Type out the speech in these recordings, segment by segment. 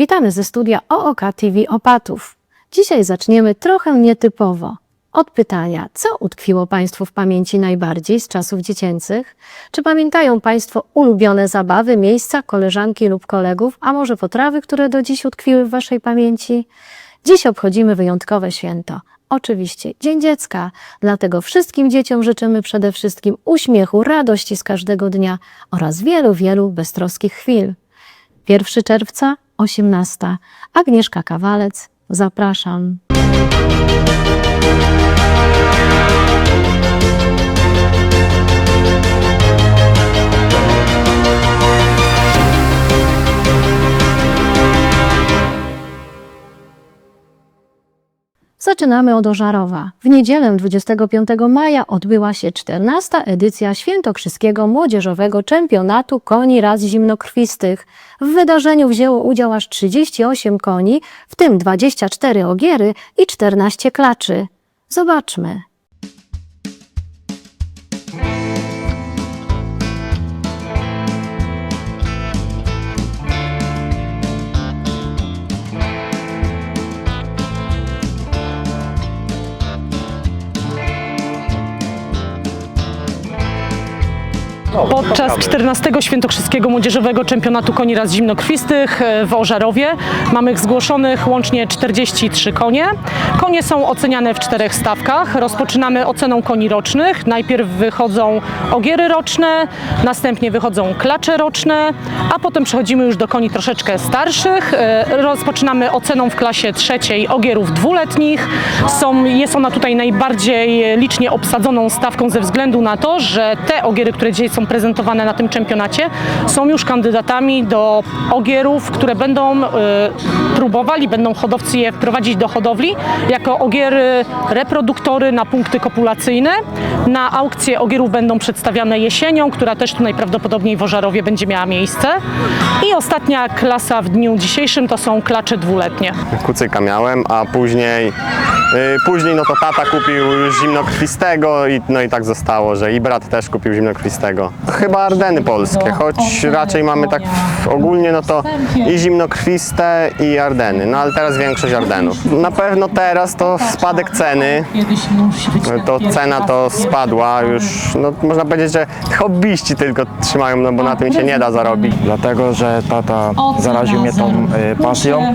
Witamy ze studia OOK TV Opatów. Dzisiaj zaczniemy trochę nietypowo. Od pytania, co utkwiło Państwu w pamięci najbardziej z czasów dziecięcych? Czy pamiętają Państwo ulubione zabawy, miejsca, koleżanki lub kolegów, a może potrawy, które do dziś utkwiły w Waszej pamięci? Dziś obchodzimy wyjątkowe święto. Oczywiście Dzień Dziecka, dlatego wszystkim dzieciom życzymy przede wszystkim uśmiechu, radości z każdego dnia oraz wielu, wielu beztroskich chwil. 1 czerwca, 18. Agnieszka Kawalec, zapraszam. Zaczynamy od Ożarowa. W niedzielę 25 maja odbyła się 14. edycja Świętokrzyskiego Młodzieżowego Czempionatu Koni Raz Zimnokrwistych. W wydarzeniu wzięło udział aż 38 koni, w tym 24 ogiery i 14 klaczy. Zobaczmy. Podczas 14 Świętokrzyskiego Młodzieżowego Czempionatu Koni Raz Zimnokrwistych e, w Ożarowie mamy zgłoszonych łącznie 43 konie. Konie są oceniane w czterech stawkach. Rozpoczynamy oceną koni rocznych. Najpierw wychodzą ogiery roczne, następnie wychodzą klacze roczne, a potem przechodzimy już do koni troszeczkę starszych. E, Rozpoczynamy oceną w klasie trzeciej ogierów dwuletnich. Są, jest ona tutaj najbardziej licznie obsadzoną stawką ze względu na to, że te ogiery, które dzisiaj są prezentowane na tym czempionacie, są już kandydatami do ogierów, które będą e, próbowali, będą hodowcy je wprowadzić do hodowli jako ogiery reproduktory na punkty kopulacyjne. Na aukcję ogierów będą przedstawiane jesienią, która też tu najprawdopodobniej w Ożarowie będzie miała miejsce. I ostatnia klasa w dniu dzisiejszym to są klacze dwuletnie. kucyka miałem, a później, y, później no to tata kupił już zimnokrwistego i no i tak zostało, że i brat też kupił zimnokrwistego. Chyba Ardeny polskie, choć raczej mamy tak w- ogólnie no to i zimnokrwiste i Ardeny, no ale teraz większość Ardenów. Na pewno teraz to spadek ceny, to cena to spadła już, no można powiedzieć, że hobbyści tylko trzymają, no bo na tym się nie da zarobić. dlatego że tata zaraził mnie tą y, pasją,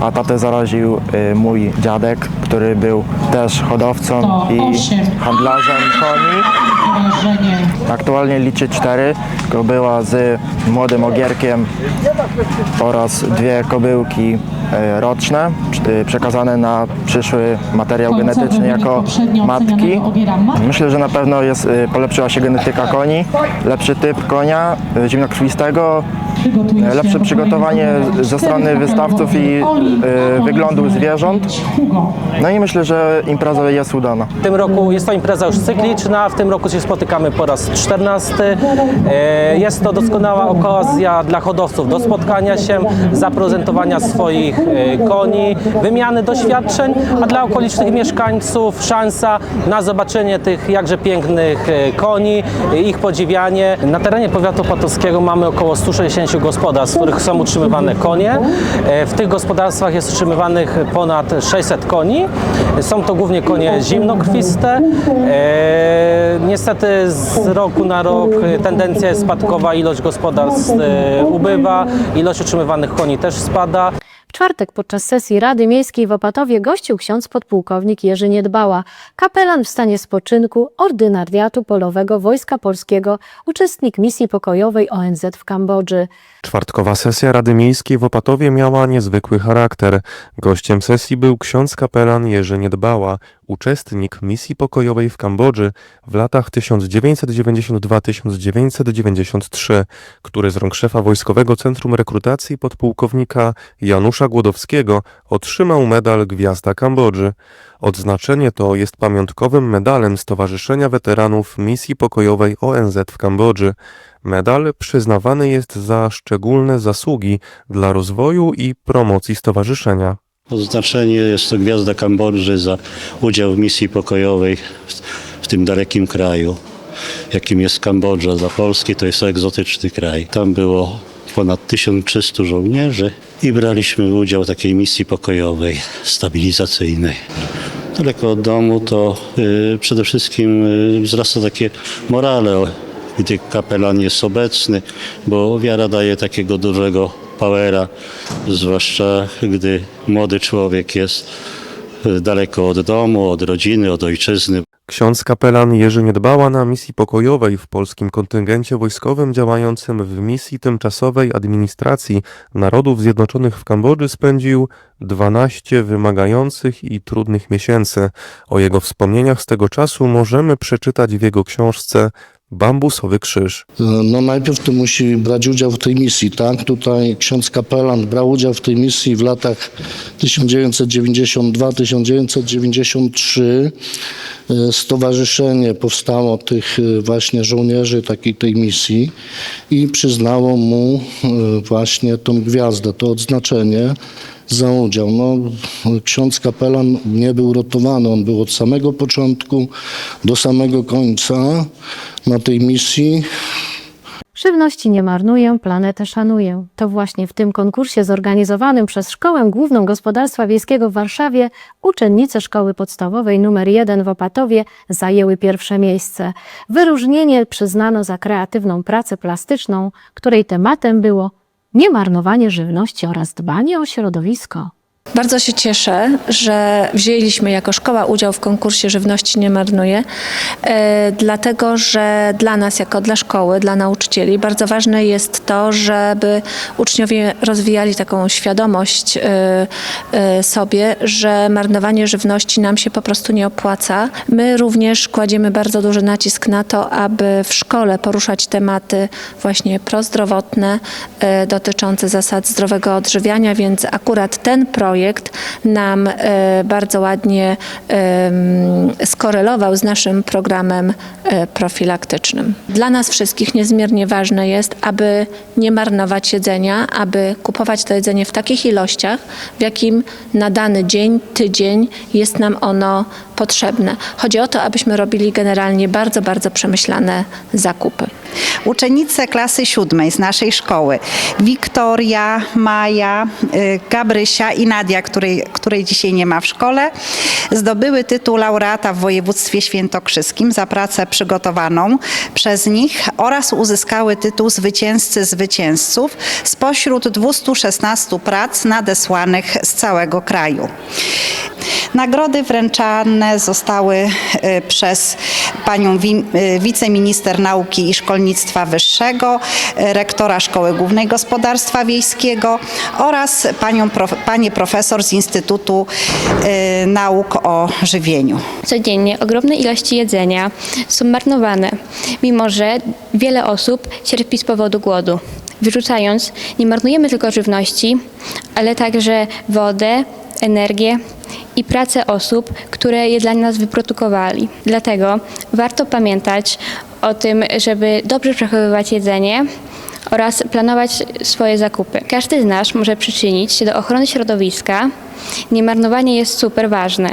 a tatę zaraził y, mój dziadek, który był też hodowcą i handlarzem koni. Aktualnie liczy cztery kobyła z młodym ogierkiem oraz dwie kobyłki y, roczne, przekazane na przyszły materiał genetyczny jako matki. Myślę, że na pewno jest, y, polepszyła się genetyka koni, lepszy typ konia zimnokrwistego, lepsze przygotowanie ze strony wystawców i y, wyglądu zwierząt. No i myślę, że impreza jest udana. W tym roku jest to impreza już cykliczna, w tym roku się spotykamy po raz 14. E, Jest to doskonała okazja dla hodowców do spotkania się, zaprezentowania swoich e, koni, wymiany doświadczeń, a dla okolicznych mieszkańców szansa na zobaczenie tych jakże pięknych e, koni, e, ich podziwianie. Na terenie powiatu opatowskiego mamy około 160 gospodarstw, w których są utrzymywane konie. E, W tych gospodarstwach jest utrzymywanych ponad 600 koni. Są to głównie konie zimnokrwiste. E, niestety z roku na rok tendencja jest spadkowa, ilość gospodarstw e, ubywa, ilość utrzymywanych koni też spada. Czwartek podczas sesji Rady Miejskiej w Opatowie gościł ksiądz podpułkownik Jerzy Niedbała, kapelan w stanie spoczynku ordynariatu polowego Wojska Polskiego, uczestnik misji pokojowej ONZ w Kambodży. Czwartkowa sesja Rady Miejskiej w Opatowie miała niezwykły charakter. Gościem sesji był ksiądz kapelan Jerzy Niedbała, uczestnik misji pokojowej w Kambodży w latach 1992-1993, który z rąk szefa Wojskowego Centrum Rekrutacji podpułkownika Janusza Głodowskiego otrzymał medal Gwiazda Kambodży. Odznaczenie to jest pamiątkowym medalem Stowarzyszenia Weteranów Misji Pokojowej ONZ w Kambodży. Medal przyznawany jest za szczególne zasługi dla rozwoju i promocji stowarzyszenia. Oznaczenie jest to Gwiazda Kambodży za udział w misji pokojowej w- tym dalekim kraju, jakim jest Kambodża. Dla Polski to jest egzotyczny kraj. Tam było ponad 1300 żołnierzy i braliśmy udział w takiej misji pokojowej, stabilizacyjnej. Daleko od domu to y, przede wszystkim y, wzrasta takie morale, gdy kapelan jest obecny, bo wiara daje takiego dużego powera, zwłaszcza gdy młody człowiek jest y, daleko od domu, od rodziny, od ojczyzny. Ksiądz kapelan Jerzy Niedbała na misji pokojowej w polskim kontyngencie wojskowym działającym w misji tymczasowej administracji Narodów Zjednoczonych w Kambodży spędził 12 wymagających i trudnych miesięcy. O jego wspomnieniach z tego czasu możemy przeczytać w jego książce Bambusowy Krzyż. No najpierw to musi brać udział w tej misji, tak? Tutaj ksiądz kapelan brał udział w tej misji w latach 1992-1993. E, Stowarzyszenie powstało tych e, właśnie żołnierzy takiej tej misji i przyznało mu e, właśnie tą gwiazdę, to odznaczenie za udział. No, ksiądz kapelan nie był rotowany, on był od samego początku do samego końca na tej misji. Żywności nie marnuję, planetę szanuję. To właśnie w tym konkursie zorganizowanym przez Szkołę Główną Gospodarstwa Wiejskiego w Warszawie uczennice szkoły podstawowej nr 1 w Opatowie zajęły pierwsze miejsce. Wyróżnienie przyznano za kreatywną pracę plastyczną, której tematem było niemarnowanie żywności oraz dbanie o środowisko. Bardzo się cieszę, że wzięliśmy jako szkoła udział w konkursie Żywności nie marnuje, e, dlatego że dla nas, jako dla szkoły, dla nauczycieli, bardzo ważne jest to, żeby uczniowie rozwijali taką świadomość e, e, sobie, że marnowanie żywności nam się po prostu nie opłaca. My również kładziemy bardzo duży nacisk na to, aby w szkole poruszać tematy właśnie prozdrowotne, dotyczące zasad zdrowego odżywiania, więc akurat ten projekt nam e, bardzo ładnie skorelował z naszym programem e, profilaktycznym. Dla nas wszystkich niezmiernie ważne jest, aby nie marnować jedzenia, aby kupować to jedzenie w takich ilościach, w jakim na dany dzień, tydzień jest nam ono potrzebne. Chodzi o to, abyśmy robili generalnie bardzo, bardzo przemyślane zakupy. Uczennice klasy siódmej z naszej szkoły, Wiktoria, Maja, y, Gabrysia i Nadia, której, której dzisiaj nie ma w szkole, zdobyły tytuł laureata w województwie świętokrzyskim za pracę przygotowaną przez nich oraz uzyskały tytuł zwycięzcy zwycięzców spośród 216 prac nadesłanych z całego kraju. Nagrody wręczane zostały y, przez panią y, wiceminister nauki i szkolnictwa wyższego, y, rektora Szkoły Głównej Gospodarstwa Wiejskiego oraz panią panie profesor z Instytutu Nauk o Żywieniu. Codziennie ogromne ilości jedzenia są marnowane, mimo że wiele osób cierpi z powodu głodu. Wyrzucając, nie marnujemy tylko żywności, ale także wodę, energię i pracę osób, które je dla nas wyprodukowali. Dlatego warto pamiętać o tym, żeby dobrze przechowywać jedzenie oraz planować swoje zakupy. Każdy z nas może przyczynić się do ochrony środowiska. Niemarnowanie jest super ważne,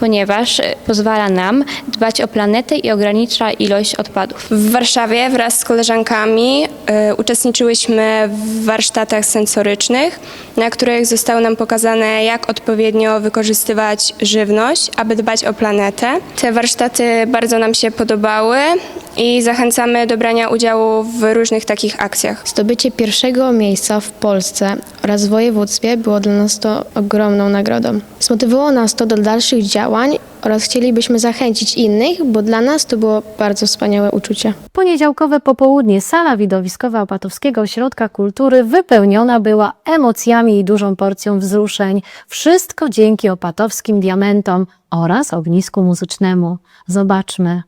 ponieważ e, pozwala nam dbać o planetę i ogranicza ilość odpadów. W Warszawie wraz z koleżankami y, uczestniczyłyśmy w warsztatach sensorycznych, na których zostało nam pokazane, jak odpowiednio wykorzystywać żywność, aby dbać o planetę. Te warsztaty bardzo nam się podobały i zachęcamy do brania udziału w różnych takich akcjach. Zdobycie pierwszego miejsca w Polsce oraz w województwie było dla nas to ogromną nagrodą. Zmotywowało nas to do dalszych działań oraz chcielibyśmy zachęcić innych, bo dla nas to było bardzo wspaniałe uczucie. Poniedziałkowe popołudnie sala widowiskowa Opatowskiego Ośrodka Kultury wypełniona była emocjami i dużą porcją wzruszeń. Wszystko dzięki opatowskim diamentom oraz ognisku muzycznemu. Zobaczmy.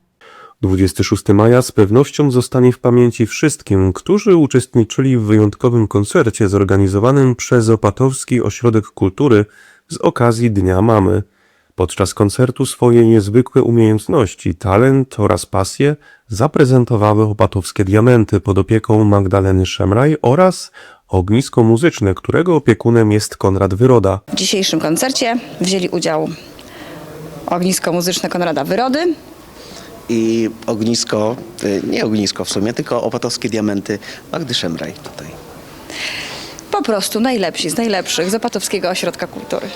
26 maja z pewnością zostanie w pamięci wszystkim, którzy uczestniczyli w wyjątkowym koncercie zorganizowanym przez Opatowski Ośrodek Kultury z okazji Dnia Mamy. Podczas koncertu swoje niezwykłe umiejętności, talent oraz pasję zaprezentowały opatowskie diamenty pod opieką Magdaleny Szemraj oraz ognisko muzyczne, którego opiekunem jest Konrad Wyroda. W dzisiejszym koncercie wzięli udział ognisko muzyczne Konrada Wyrody, i ognisko, y, nie ognisko w sumie, tylko opatowskie diamenty Magdy Szemraj tutaj. po prostu najlepsi z najlepszych z Opatowskiego Ośrodka Kultury.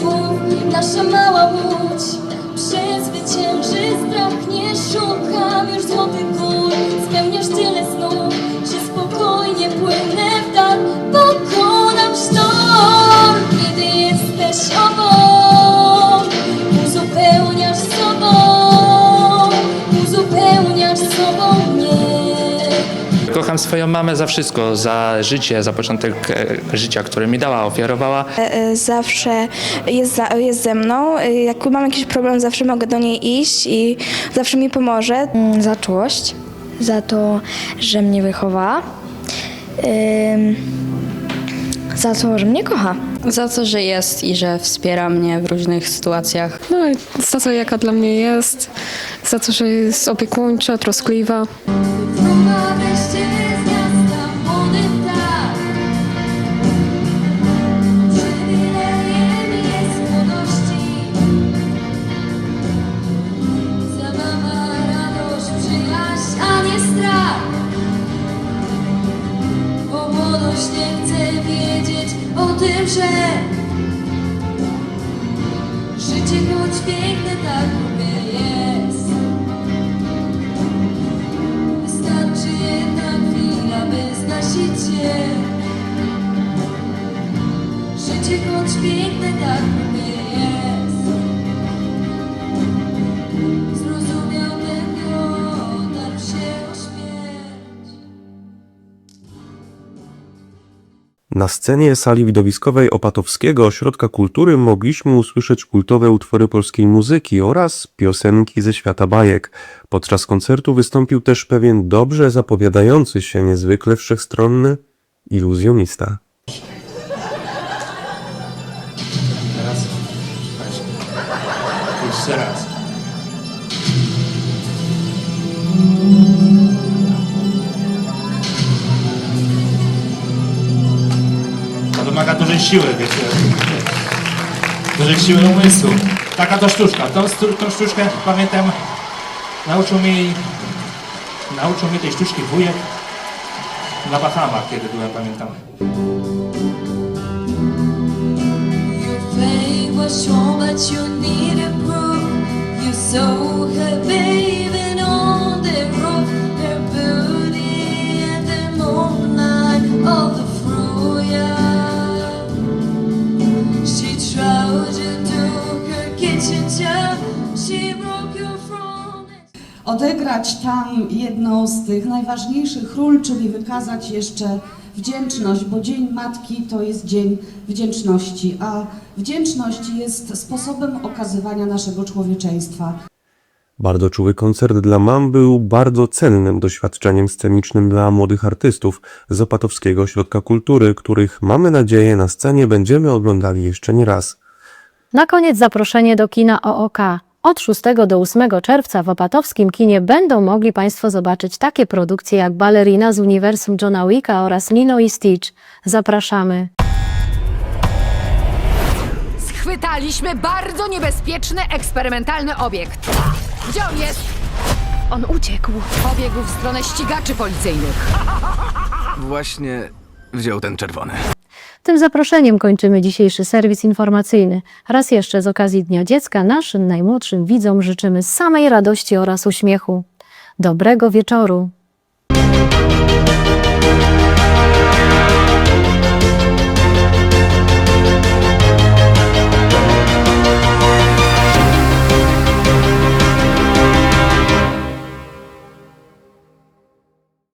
Słów, nasza mała łódź swoją mamę za wszystko, za życie, za początek e, życia, które mi dała, ofiarowała. Zawsze jest, za, jest ze mną. Jak mam jakiś problem, zawsze mogę do niej iść i zawsze mi pomoże. Za czułość, za to, że mnie wychowała, ym, za to, że mnie kocha. Za to, że jest i że wspiera mnie w różnych sytuacjach. No i za to, jaka dla mnie jest, za to, że jest opiekuńcza, troskliwa. Się Życie choć piękne, tak Na scenie sali widowiskowej Opatowskiego Ośrodka Kultury mogliśmy usłyszeć kultowe utwory polskiej muzyki oraz piosenki ze świata bajek. Podczas koncertu wystąpił też pewien dobrze zapowiadający się niezwykle wszechstronny iluzjonista. Jeszcze raz. Wymaga dużej siły, wiecie. Dużej siły umysłu. Taka to sztuczka. Tą, tą sztuczkę pamiętam, nauczył mi, nauczył mnie tej sztuczki wujek na Bahamach, kiedy byłem, pamiętam. Fame odegrać tam jedną z tych najważniejszych ról, czyli wykazać jeszcze wdzięczność, bo Dzień Matki to jest Dzień Wdzięczności, a wdzięczność jest sposobem okazywania naszego człowieczeństwa. Bardzo czuły koncert dla mam był bardzo cennym doświadczeniem scenicznym dla młodych artystów z Opatowskiego Ośrodka Kultury, których mamy nadzieję na scenie będziemy oglądali jeszcze nie raz. Na koniec zaproszenie do kina OOK. Od 6 do 8 czerwca w opatowskim kinie będą mogli Państwo zobaczyć takie produkcje jak Ballerina z uniwersum Johna Wicka oraz Lilo i Stitch. Zapraszamy. Schwytaliśmy bardzo niebezpieczny, eksperymentalny obiekt. Gdzie on jest? On uciekł. Pobiegł w stronę ścigaczy policyjnych. Właśnie wziął ten czerwony. Tym zaproszeniem kończymy dzisiejszy serwis informacyjny. Raz jeszcze z okazji Dnia Dziecka naszym najmłodszym widzom życzymy samej radości oraz uśmiechu. Dobrego wieczoru.